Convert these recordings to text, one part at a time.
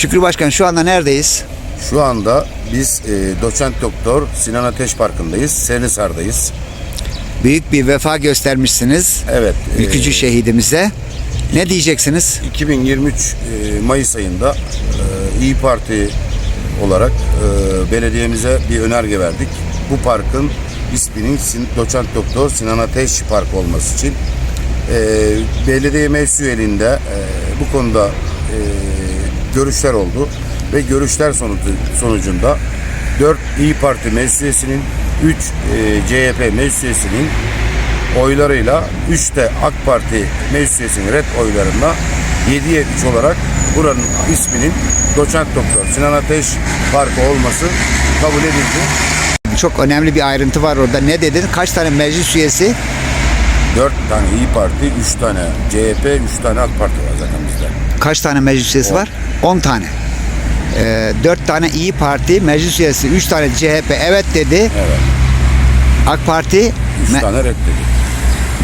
Şükrü Başkan şu anda neredeyiz? Şu anda biz e, doçent doktor Sinan Ateş Parkı'ndayız. Senisar'dayız. Büyük bir vefa göstermişsiniz. Evet. e, Ülkücü şehidimize. Ne diyeceksiniz? 2023 e, Mayıs ayında e, İyi Parti olarak e, belediyemize bir önerge verdik. Bu parkın isminin doçent doktor Sinan Ateş Parkı olması için e, belediye meclis üyeliğinde e, bu konuda e, görüşler oldu ve görüşler sonucu, sonucunda 4 İyi Parti meclis üyesinin 3 CHP meclis üyesinin oylarıyla 3 de AK Parti meclis üyesinin red oylarında 7'ye 3 olarak buranın isminin doçent doktor Sinan Ateş Parkı olması kabul edildi. Çok önemli bir ayrıntı var orada. Ne dedin? Kaç tane meclis üyesi? 4 tane İyi Parti, 3 tane CHP, 3 tane AK Parti var zaten bizde. Kaç tane meclis üyesi var? 10 tane. Ee, 4 tane İyi Parti meclis üyesi, 3 tane CHP evet dedi. Evet. AK Parti 3 me- tane reddedi.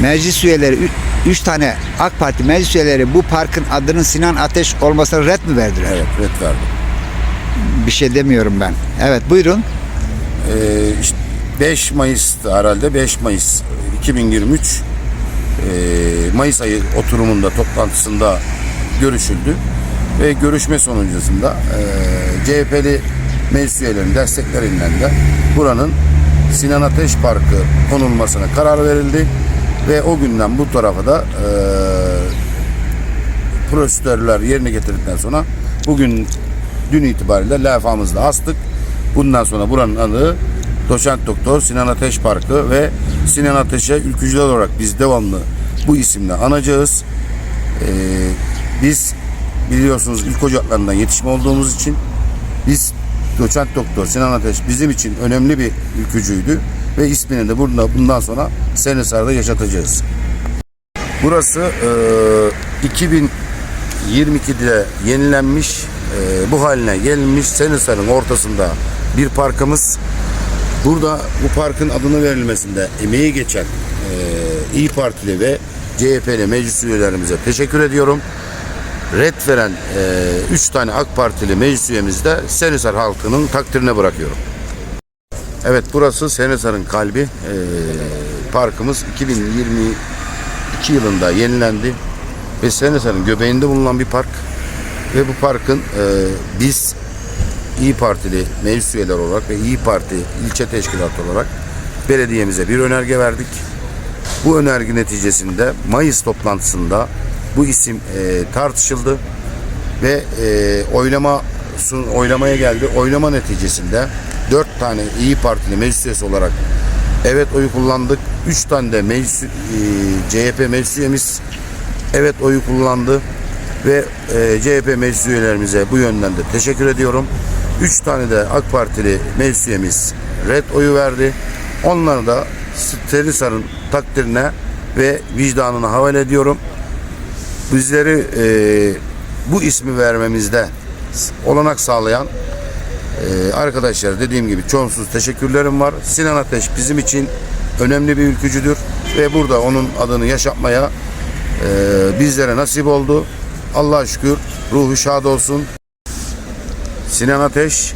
meclis üyeleri 3 tane AK Parti meclis üyeleri bu parkın adının Sinan Ateş olmasına red mi verdiler? Evet red verdi. Bir şey demiyorum ben. Evet buyurun. Ee, işte 5 Mayıs'ta herhalde 5 Mayıs 2023 ee, Mayıs ayı oturumunda toplantısında görüşüldü ve görüşme sonucunda ee, CHP'li meclis üyelerinin desteklerinden de buranın Sinan Ateş Parkı konulmasına karar verildi ve o günden bu tarafa da ee, prosedürler yerine getirdikten sonra bugün dün itibariyle levhamızda astık. Bundan sonra buranın adı Doçent Doktor Sinan Ateş Parkı ve Sinan Ateş'e ülkücüler olarak biz devamlı bu isimle anacağız. Ee, biz biliyorsunuz ilk ocaklarından yetişme olduğumuz için biz Doçent Doktor Sinan Ateş bizim için önemli bir ülkücüydü ve ismini de burada bundan sonra Senesar'da yaşatacağız. Burası e, 2022'de yenilenmiş, e, bu haline gelinmiş Senisar'ın ortasında bir parkımız. Burada bu parkın adını verilmesinde emeği geçen e, İyi Partili ve CHP'li meclis üyelerimize teşekkür ediyorum. Red veren 3 tane AK Partili meclis üyemizi de Senisar halkının takdirine bırakıyorum. Evet burası Senisar'ın kalbi. E, parkımız 2022 yılında yenilendi ve Senesar'ın göbeğinde bulunan bir park ve bu parkın e, biz İyi Partili meclis üyeler olarak ve İyi Parti ilçe teşkilatı olarak belediyemize bir önerge verdik. Bu önerge neticesinde Mayıs toplantısında bu isim e, tartışıldı ve e, oylama sun, oylamaya geldi. Oylama neticesinde dört tane İyi Partili meclis üyesi olarak evet oyu kullandık. Üç tane de meclis, e, CHP meclis üyemiz evet oyu kullandı ve e, CHP meclis üyelerimize bu yönden de teşekkür ediyorum. Üç tane de AK Partili meclis red oyu verdi. Onları da Sterisar'ın takdirine ve vicdanına havale ediyorum. Bizleri e, bu ismi vermemizde olanak sağlayan e, arkadaşlar dediğim gibi çonsuz teşekkürlerim var. Sinan Ateş bizim için önemli bir ülkücüdür ve burada onun adını yaşatmaya e, bizlere nasip oldu. Allah'a şükür ruhu şad olsun. Sinan Ateş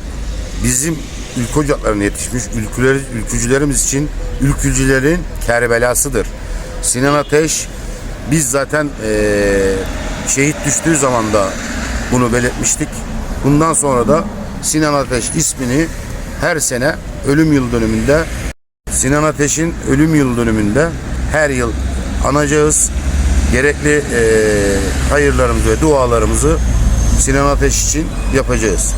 bizim ülke ocaklarına yetişmiş ülküler, ülkücülerimiz için ülkücülerin kerbelasıdır. Sinan Ateş biz zaten eee, şehit düştüğü zaman da bunu belirtmiştik. Bundan sonra da Sinan Ateş ismini her sene ölüm yıl dönümünde Sinan Ateş'in ölüm yıl dönümünde her yıl anacağız. Gerekli eee hayırlarımızı ve dualarımızı Sinan Ateş için yapacağız.